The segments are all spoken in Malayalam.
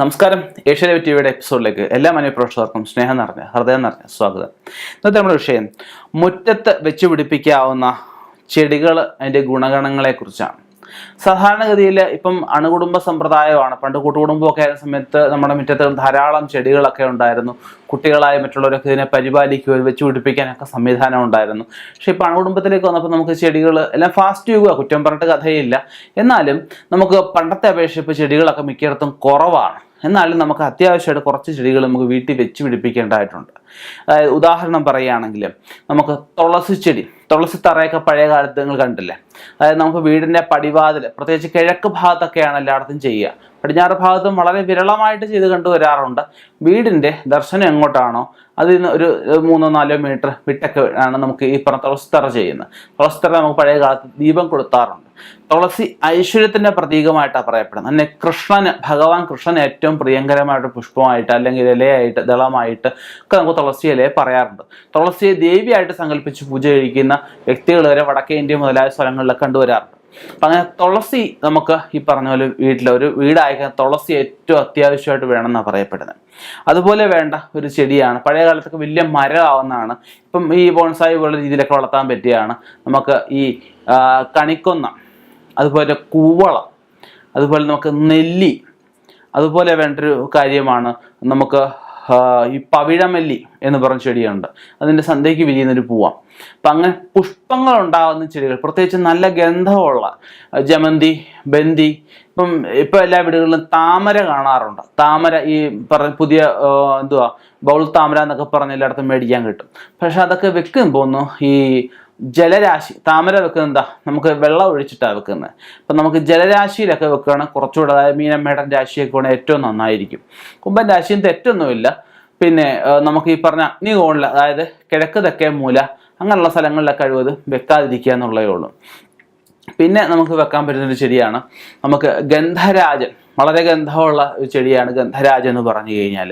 നമസ്കാരം. ഏഷ്യാനെറ്റ് ടിവിയുടെ എപ്പിസോഡിലേക്ക് എല്ലാ മനഃപ്രേക്ഷകർക്കും സ്നേഹം നിറഞ്ഞ ഹൃദയം നിറഞ്ഞ സ്വാഗതം. ഇന്നത്തെ നമ്മുടെ വിഷയം മുറ്റത്ത് വെച്ച് പിടിപ്പിക്കാവുന്ന ചെടികൾ അതിന്റെ ഗുണഗണങ്ങളെക്കുറിച്ചാണ്. സാധാരണഗതിയിൽ ഇപ്പം അണുകുടുംബ സമ്പ്രദായമാണ്. പണ്ട് കൂട്ടുകുടുംബമൊക്കെ ആയ സമയത്ത് നമ്മുടെ മുറ്റത്ത് ധാരാളം ചെടികളൊക്കെ ഉണ്ടായിരുന്നു. കുട്ടികളായ മറ്റുള്ളവരൊക്കെ ഇതിനെ പരിപാലിക്കുകയും വെച്ച് പിടിപ്പിക്കാനൊക്കെ സംവിധാനം ഉണ്ടായിരുന്നു. പക്ഷേ ഇപ്പോൾ അണുകുടുംബത്തിലേക്ക് വന്നപ്പോൾ നമുക്ക് ചെടികൾ എല്ലാം ഫാസ്റ്റ് യുഗ കുറ്റം പറഞ്ഞിട്ട് കഥയില്ല. എന്നാലും നമുക്ക് പണ്ടത്തെ അപേക്ഷിച്ച് ഇപ്പോൾ ചെടികളൊക്കെ മിക്കയിടത്തും കുറവാണ്. എന്നാലും നമുക്ക് അത്യാവശ്യമായിട്ട് കുറച്ച് ചെടികൾ നമുക്ക് വീട്ടിൽ വെച്ച് പിടിപ്പിക്കേണ്ടതായിട്ടുണ്ട്. അതായത് ഉദാഹരണം പറയുകയാണെങ്കിൽ നമുക്ക് തുളസി ചെടി തുളസി തറയൊക്കെ പഴയ കാലത്ത് നിങ്ങൾ കണ്ടില്ലേ? അതായത് നമുക്ക് വീടിന്റെ പടിവാതിൽ പ്രത്യേകിച്ച് കിഴക്ക് ഭാഗത്തൊക്കെയാണ് എല്ലായിടത്തും ചെയ്യുക. പടിഞ്ഞാറ് ഭാഗത്തും വളരെ വിരളമായിട്ട് ചെയ്ത് കണ്ടുവരാറുണ്ട് വീടിന്റെ ദർശനം എങ്ങോട്ടാണോ അതിൽ നിന്ന് ഒരു മൂന്നോ നാലോ മീറ്റർ വിട്ടൊക്കെ ആണ് നമുക്ക് ഈ പറഞ്ഞ തറ ചെയ്യുന്നത്. തുളസിത്തറ നമുക്ക് പഴയ കാലത്ത് ദീപം കൊടുത്താറുണ്ട് തുളസി ഐശ്വര്യത്തിന്റെ പ്രതീകമായിട്ടാണ് പറയപ്പെടുന്നത്. അന്നെ കൃഷ്ണന് ഭഗവാൻ കൃഷ്ണന് ഏറ്റവും പ്രിയങ്കരമായിട്ട് പുഷ്പമായിട്ട് അല്ലെങ്കിൽ ഇലയായിട്ട് ദളമായിട്ട് ഒക്കെ നമുക്ക് തുളസി ഇലയെ പറയാറുണ്ട്. തുളസിയെ ദേവിയായിട്ട് സങ്കല്പിച്ച് പൂജ കഴിക്കുന്ന വ്യക്തികൾ വരെ വടക്കേ ഇന്ത്യ മുതലായ സ്ഥലങ്ങളിലൊക്കെ കണ്ടുവരാറുണ്ട്. അപ്പം അങ്ങനെ തുളസി നമുക്ക് ഈ പറഞ്ഞ പോലെ വീട്ടിൽ ഒരു വീടായ തുളസി ഏറ്റവും അത്യാവശ്യമായിട്ട് വേണമെന്നാണ് പറയപ്പെടുന്നത്. അതുപോലെ വേണ്ട ഒരു ചെടിയാണ്. പഴയ കാലത്തൊക്കെ വലിയ മരമാവുന്നതാണ്. ഇപ്പം ഈ ബോൺസായി പോലുള്ള രീതിയിലൊക്കെ വളർത്താൻ പറ്റിയാണ്. നമുക്ക് ഈ കണിക്കൊന്ന അതുപോലെ കൂവളം അതുപോലെ നമുക്ക് നെല്ലി അതുപോലെ വേണ്ടൊരു കാര്യമാണ് നമുക്ക് ഈ പവിഴമല്ലി എന്ന് പറഞ്ഞ ചെടിയുണ്ട്. അതിന്റെ സന്ധ്യയ്ക്ക് വിരിയുന്നൊരു പൂവാം. അപ്പം അങ്ങനെ പുഷ്പങ്ങൾ ഉണ്ടാകുന്ന ചെടികൾ പ്രത്യേകിച്ച് നല്ല ഗന്ധമുള്ള ജമന്തി ബന്തി ഇപ്പം ഇപ്പം എല്ലാ വീടുകളിലും താമര കാണാറുണ്ട്. താമര ഈ പറ പുതിയ എന്തുവാ ബൗൾ താമര എന്നൊക്കെ പറഞ്ഞ് എല്ലായിടത്തും മേടിക്കാൻ കിട്ടും. പക്ഷെ അതൊക്കെ വെക്കുമ്പോൾ ഈ ജലരാശി താമര വെക്കുന്നത് എന്താ? നമുക്ക് വെള്ളം ഒഴിച്ചിട്ടാണ് വെക്കുന്നത്. അപ്പം നമുക്ക് ജലരാശിയിലൊക്കെ വെക്കുകയാണെങ്കിൽ കുറച്ചുകൂടെ അതായത് മീനമ്മേടൻ രാശിയൊക്കെ വേണമെങ്കിൽ ഏറ്റവും നന്നായിരിക്കും. കുംഭൻ രാശിയും തെറ്റൊന്നുമില്ല. പിന്നെ നമുക്ക് ഈ പറഞ്ഞ അഗ്നികോണിൽ അതായത് കിഴക്ക് തെക്കേ മൂല അങ്ങനെയുള്ള സ്ഥലങ്ങളിലൊക്കെ കഴിവത് വെക്കാതിരിക്കുക എന്നുള്ളതേ ഉള്ളൂ. പിന്നെ നമുക്ക് വെക്കാൻ പറ്റുന്ന ഒരു ചെടിയാണ്. നമുക്ക് ഗന്ധരാജൻ വളരെ ഗന്ധമുള്ള ഒരു ചെടിയാണ് ഗന്ധരാജ എന്ന് പറഞ്ഞു കഴിഞ്ഞാൽ.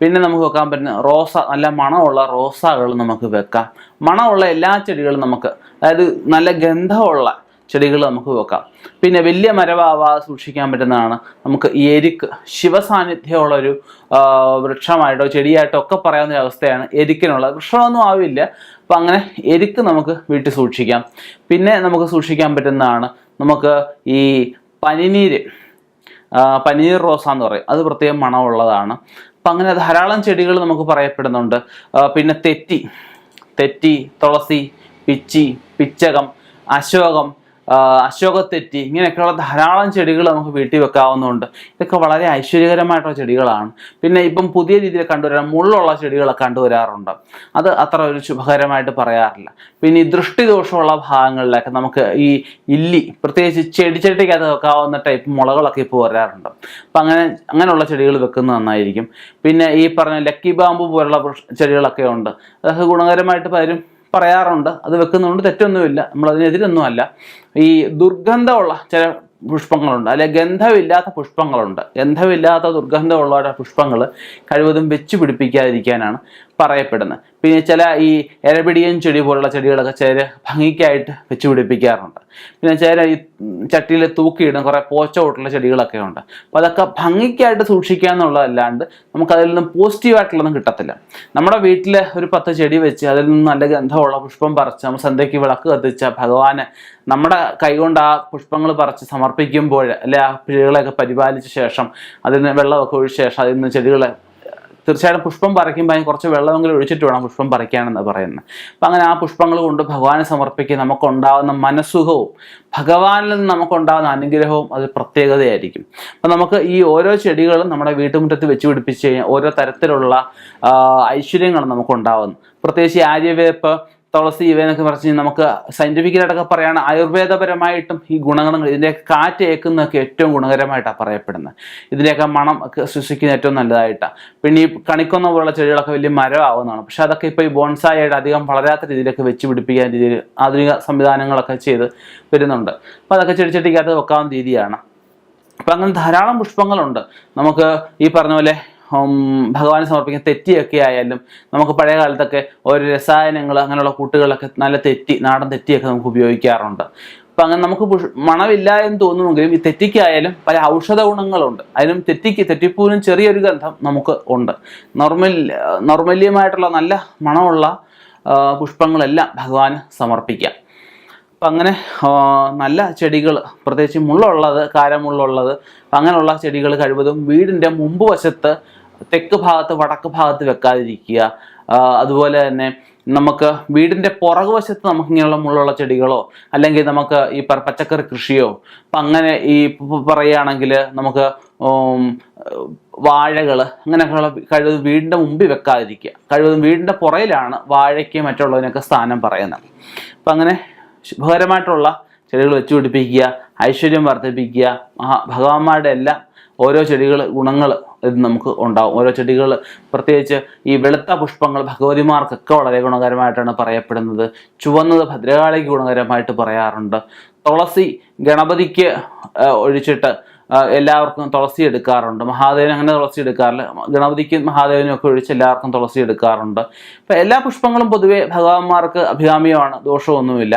പിന്നെ നമുക്ക് വെക്കാൻ പറ്റുന്ന റോസ നല്ല മണമുള്ള റോസകൾ നമുക്ക് വെക്കാം. മണമുള്ള എല്ലാ ചെടികളും നമുക്ക് അതായത് നല്ല ഗന്ധമുള്ള ചെടികൾ നമുക്ക് വെക്കാം. പിന്നെ വലിയ മരവാവാതെ സൂക്ഷിക്കാൻ പറ്റുന്നതാണ്. നമുക്ക് എരിക്ക് ശിവസാന്നിധ്യമുള്ള ഒരു വൃക്ഷമായിട്ടോ ചെടിയായിട്ടോ ഒക്കെ പറയാവുന്ന ഒരു അവസ്ഥയാണ് എരിക്കിനുള്ള വൃക്ഷമൊന്നും ആവില്ല. അപ്പം അങ്ങനെ എരിക്ക് നമുക്ക് വീട്ടിൽ സൂക്ഷിക്കാം. പിന്നെ നമുക്ക് സൂക്ഷിക്കാൻ പറ്റുന്നതാണ് നമുക്ക് ഈ പനിനീര് പനീർ റോസ എന്ന് പറയും. അത് പ്രത്യേകം മണമുള്ളതാണ്. അപ്പം അങ്ങനെ ധാരാളം ചെടികൾ നമുക്ക് പറയപ്പെടുന്നുണ്ട്. പിന്നെ തെറ്റി തെറ്റി തുളസി പിച്ചി പിച്ചകം അശോകം അശോകത്തെറ്റി. ഇങ്ങനെയൊക്കെയുള്ള ധാരാളം ചെടികൾ നമുക്ക് വീട്ടിൽ വെക്കാവുന്നതുണ്ട്. ഇതൊക്കെ വളരെ ഐശ്വര്യകരമായിട്ടുള്ള ചെടികളാണ്. പിന്നെ ഇപ്പം പുതിയ രീതിയിൽ കണ്ടുവരാൻ മുള്ളുള്ള ചെടികളൊക്കെ കണ്ടുവരാറുണ്ട്. അത് അത്ര ഒരു ശുഭകരമായിട്ട് പറയാറില്ല. പിന്നെ ഈ ദൃഷ്ടിദോഷമുള്ള ഭാഗങ്ങളിലൊക്കെ നമുക്ക് ഈ ഇല്ലി പ്രത്യേകിച്ച് ചെടിച്ചട്ടിക്കകത്ത് വെക്കാവുന്ന ടൈപ്പ് മുളകളൊക്കെ ഇപ്പോൾ വരാറുണ്ട്. അപ്പം അങ്ങനെ അങ്ങനെയുള്ള ചെടികൾ വെക്കുന്നത് നന്നായിരിക്കും. പിന്നെ ഈ പറഞ്ഞ ലക്കി ബാമ്പു പോലുള്ള ചെടികളൊക്കെ ഉണ്ട്. അതൊക്കെ ഗുണകരമായിട്ട് പലരും പറയാറുണ്ട്. അത് വെക്കുന്നതുകൊണ്ട് തെറ്റൊന്നുമില്ല. നമ്മൾ അതിനെതിരൊന്നുമല്ല ഈ ദുർഗന്ധമുള്ള ചില പുഷ്പങ്ങളുണ്ട്. അല്ലെ ഗന്ധമില്ലാത്ത പുഷ്പങ്ങളുണ്ട്. ഗന്ധമില്ലാത്ത ദുർഗന്ധമുള്ള പുഷ്പങ്ങൾ കഴിവതും വെച്ച് പിടിപ്പിക്കാതിരിക്കാനാണ്. പറയപ്പെടുന്നത് പിന്നെ ചില ഈ എരപിടിയൻ ചെടി പോലുള്ള ചെടികളൊക്കെ ചില ഭംഗിക്കായിട്ട് വെച്ച് പിടിപ്പിക്കാറുണ്ട്. പിന്നെ ചില ഈ ചട്ടിയിൽ തൂക്കിയിടുന്ന കുറേ പോച്ച ഓട്ടുള്ള ചെടികളൊക്കെ ഉണ്ട്. അപ്പോൾ അതൊക്കെ ഭംഗിക്കായിട്ട് സൂക്ഷിക്കുക എന്നുള്ളതല്ലാണ്ട് നമുക്ക് അതിൽ നിന്നും പോസിറ്റീവായിട്ടുള്ളതും കിട്ടത്തില്ല. നമ്മുടെ വീട്ടിൽ ഒരു പത്ത് ചെടി വെച്ച് അതിൽ നിന്ന് നല്ല ഗന്ധമുള്ള പുഷ്പം പറിച്ച് നമ്മൾ സന്ധ്യയ്ക്ക് വിളക്ക് കത്തിച്ച ഭഗവാന് നമ്മുടെ കൈകൊണ്ട് ആ പുഷ്പങ്ങൾ പറിച്ച് സമർപ്പിക്കുമ്പോൾ അല്ലെ ആ ചെടികളെയൊക്കെ പരിപാലിച്ച ശേഷം അതിന് വെള്ളമൊക്കെ ഒഴിച്ച ശേഷം അതിൽ നിന്ന് ചെടികളെ തീർച്ചയായിട്ടും പുഷ്പം പറിക്കുമ്പോൾ അതിന് കുറച്ച് വെള്ളമെങ്കിലും ഒഴിച്ചിട്ട് വേണം പുഷ്പം പറിക്കാനെന്ന് പറയുന്നത്. അപ്പം അങ്ങനെ ആ പുഷ്പങ്ങൾ കൊണ്ട് ഭഗവാനെ സമർപ്പിക്കുക നമുക്കുണ്ടാകുന്ന മനസ്സുഖവും ഭഗവാനിൽ നിന്ന് നമുക്കുണ്ടാകുന്ന അനുഗ്രഹവും അത് പ്രത്യേകതയായിരിക്കും. അപ്പം നമുക്ക് ഈ ഓരോ ചെടികളും നമ്മുടെ വീട്ടുമുറ്റത്ത് വെച്ച് പിടിപ്പിച്ച് കഴിഞ്ഞാൽ ഓരോ തരത്തിലുള്ള ഐശ്വര്യങ്ങളും നമുക്കുണ്ടാകുന്നു പ്രത്യേകിച്ച് ആര്യവേപ്പ് തുളസി ഇവയെന്നൊക്കെ പറഞ്ഞു കഴിഞ്ഞാൽ നമുക്ക് സയന്റിഫിക്കലായിട്ടൊക്കെ പറയുകയാണ് ആയുർവേദപരമായിട്ടും ഈ ഗുണഗണങ്ങൾ ഇതിന്റെയൊക്കെ കാറ്റ് ഏക്കുന്നതൊക്കെ ഏറ്റവും ഗുണകരമായിട്ടാണ് പറയപ്പെടുന്നത്. ഇതിന്റെയൊക്കെ മണം ഒക്കെ ശ്വസിക്കുന്ന ഏറ്റവും നല്ലതായിട്ടാണ് പിന്നെ ഈ കണിക്കൊന്ന പോലുള്ള ചെടികളൊക്കെ വലിയ മരമാവുന്നതാണ്. പക്ഷേ അതൊക്കെ ഇപ്പോൾ ഈ ബോൺസായി ആയിട്ട് അധികം വളരാത്ത രീതിയിലൊക്കെ വെച്ച് പിടിപ്പിക്കാൻ രീതിയിൽ ആധുനിക സംവിധാനങ്ങളൊക്കെ ചെയ്ത് വരുന്നുണ്ട് അപ്പോൾ അതൊക്കെ ചെടിച്ചട്ടിക്കകത്ത് വെക്കാവുന്ന രീതിയാണ്. അപ്പം അങ്ങനെ ധാരാളം പുഷ്പങ്ങളുണ്ട്. നമുക്ക് ഈ പറഞ്ഞ പോലെ ഭഗവാനെ സമർപ്പിക്കുന്ന തെറ്റിയൊക്കെ ആയാലും നമുക്ക് പഴയ കാലത്തൊക്കെ ഓരോ രസായനങ്ങൾ അങ്ങനെയുള്ള കൂട്ടുകളൊക്കെ നല്ല തെറ്റി നാടൻ തെറ്റിയൊക്കെ നമുക്ക് ഉപയോഗിക്കാറുണ്ട്. അപ്പം അങ്ങനെ നമുക്ക് മണമില്ല എന്ന് തോന്നുമെങ്കിലും ഈ തെറ്റിക്കായാലും പല ഔഷധ ഗുണങ്ങളുണ്ട്. അതിനും തെറ്റിക്ക് തെറ്റിപ്പൂവിനും ചെറിയൊരു ഗന്ധം നമുക്ക് ഉണ്ട്. നോർമൽ നോർമല്യമായിട്ടുള്ള നല്ല മണമുള്ള പുഷ്പങ്ങളെല്ലാം ഭഗവാന് സമർപ്പിക്കാം. അപ്പം അങ്ങനെ നല്ല ചെടികൾ പ്രത്യേകിച്ച് മുള്ളുള്ളത് കാരമുള്ളുള്ളത് അങ്ങനെയുള്ള ചെടികൾ കഴിവതും വീടിന്റെ മുമ്പ് വശത്ത് തെക്ക് ഭാഗത്ത് വടക്ക് ഭാഗത്ത് വെക്കാതിരിക്കുക. അതുപോലെ തന്നെ നമുക്ക് വീടിന്റെ പുറകുവശത്ത് നമുക്ക് ഇങ്ങനെയുള്ള മുള്ളുള്ള ചെടികളോ അല്ലെങ്കിൽ നമുക്ക് ഈ പച്ചക്കറി കൃഷിയോ അപ്പം അങ്ങനെ ഈ പറയുകയാണെങ്കിൽ നമുക്ക് വാഴകൾ അങ്ങനെയൊക്കെയുള്ള കഴിവ് വീടിന്റെ മുമ്പിൽ വെക്കാതിരിക്കുക. കഴിവതും വീടിന്റെ പുറയിലാണ് വാഴയ്ക്ക് മറ്റുള്ളതിനൊക്കെ സ്ഥാനം പറയുന്നത്. അപ്പം അങ്ങനെ ശുഭകരമായിട്ടുള്ള ചെടികൾ വെച്ച് പിടിപ്പിക്കുക ഐശ്വര്യം വർദ്ധിപ്പിക്കുക മഹാ ഭഗവാന്മാരുടെ എല്ലാം ഓരോ ചെടികൾ ഗുണങ്ങൾ ഇത് നമുക്ക് ഉണ്ടാവും. ഓരോ ചെടികൾ പ്രത്യേകിച്ച് ഈ വെളുത്ത പുഷ്പങ്ങൾ ഭഗവതിമാർക്കൊക്കെ വളരെ ഗുണകരമായിട്ടാണ് പറയപ്പെടുന്നത്. ചുവന്നത് ഭദ്രകാളിക്ക് ഗുണകരമായിട്ട് പറയാറുണ്ട്. തുളസി ഗണപതിക്ക് ഒഴിച്ചിട്ട് എല്ലാവർക്കും തുളസി എടുക്കാറുണ്ട്. മഹാദേവൻ അങ്ങനെ തുളസി എടുക്കാറില്ല. ഗണപതിക്ക് മഹാദേവനും ഒക്കെ ഒഴിച്ച് എല്ലാവർക്കും തുളസി എടുക്കാറുണ്ട്. അപ്പം എല്ലാ പുഷ്പങ്ങളും പൊതുവെ ഭഗവാന്മാർക്ക് അഭികാമ്യമാണ് ദോഷമൊന്നുമില്ല.